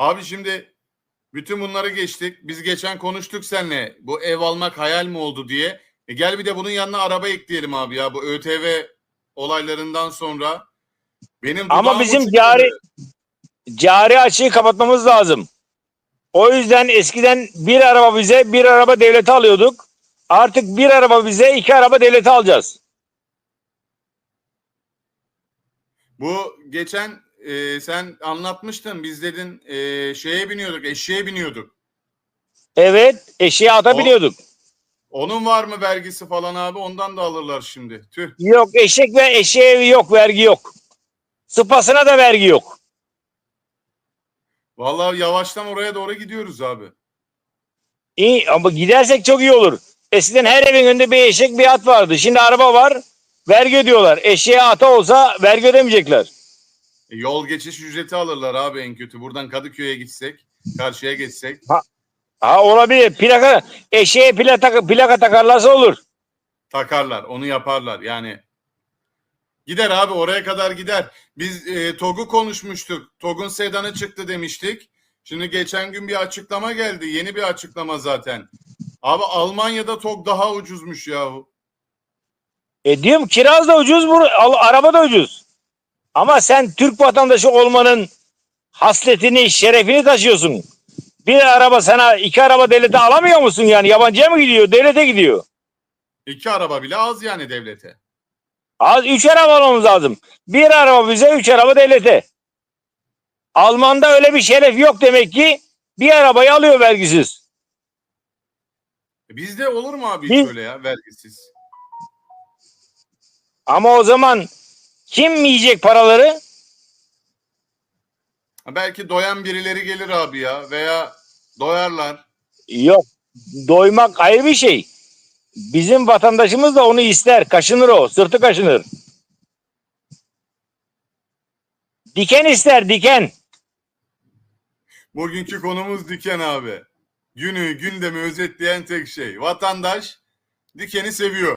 Abi şimdi bütün bunları geçtik. Biz geçen konuştuk seninle. Bu ev almak hayal mi oldu diye. E gel bir de bunun yanına araba ekleyelim abi ya. Bu ÖTV olaylarından sonra. Benim Ama bizim cari- Cari açığı kapatmamız lazım. O yüzden eskiden bir araba bize bir araba devlete alıyorduk. Artık bir araba bize iki araba devlete alacağız. Bu geçen e, sen anlatmıştın. Biz dedin e, şeye biniyorduk, eşeğe biniyorduk. Evet eşeğe ata O- biniyorduk. Onun var mı vergisi falan abi? Ondan da alırlar şimdi. Tüh. Yok eşek ve eşeğe yok vergi yok. Sıpasına da vergi yok. Vallahi yavaştan oraya doğru gidiyoruz abi. İyi ama gidersek çok iyi olur. Eskiden her evin önünde bir eşek bir at vardı. Şimdi araba var. Vergi ödüyorlar. Eşeğe ata olsa vergi ödemeyecekler. E, yol geçiş ücreti alırlar abi en kötü. Buradan Kadıköy'e gitsek, karşıya geçsek. Ha olabilir. Plaka eşeğe plaka, plaka takarlarsa olur. takarlar. Onu yaparlar. Yani gider abi oraya kadar gider. Biz e, TOG'u konuşmuştuk. TOG'un sedanı çıktı demiştik. Şimdi geçen gün bir açıklama geldi. Yeni bir açıklama zaten. Abi Almanya'da TOG daha ucuzmuş yahu. E diyorum kiraz da ucuz, bu araba da ucuz. Ama sen Türk vatandaşı olmanın hasletini, şerefini taşıyorsun. Bir araba sana iki araba devlete alamıyor musun yani? Yabancıya mı gidiyor? Devlete gidiyor. İki araba bile az yani devlete. Az üç araba almamız lazım. Bir araba bize, üç araba devlete. Alman'da öyle bir şeref yok demek ki. Bir arabayı alıyor vergisiz. E, Bizde olur mu abi hiç Biz- öyle ya vergisiz? Ama o zaman kim yiyecek paraları? Belki doyan birileri gelir abi ya veya doyarlar. Yok. Doymak ayrı bir şey. Bizim vatandaşımız da onu ister. Kaşınır o. Sırtı kaşınır. Diken ister diken. Bugünkü konumuz diken abi. Günü gündemi özetleyen tek şey. Vatandaş dikeni seviyor.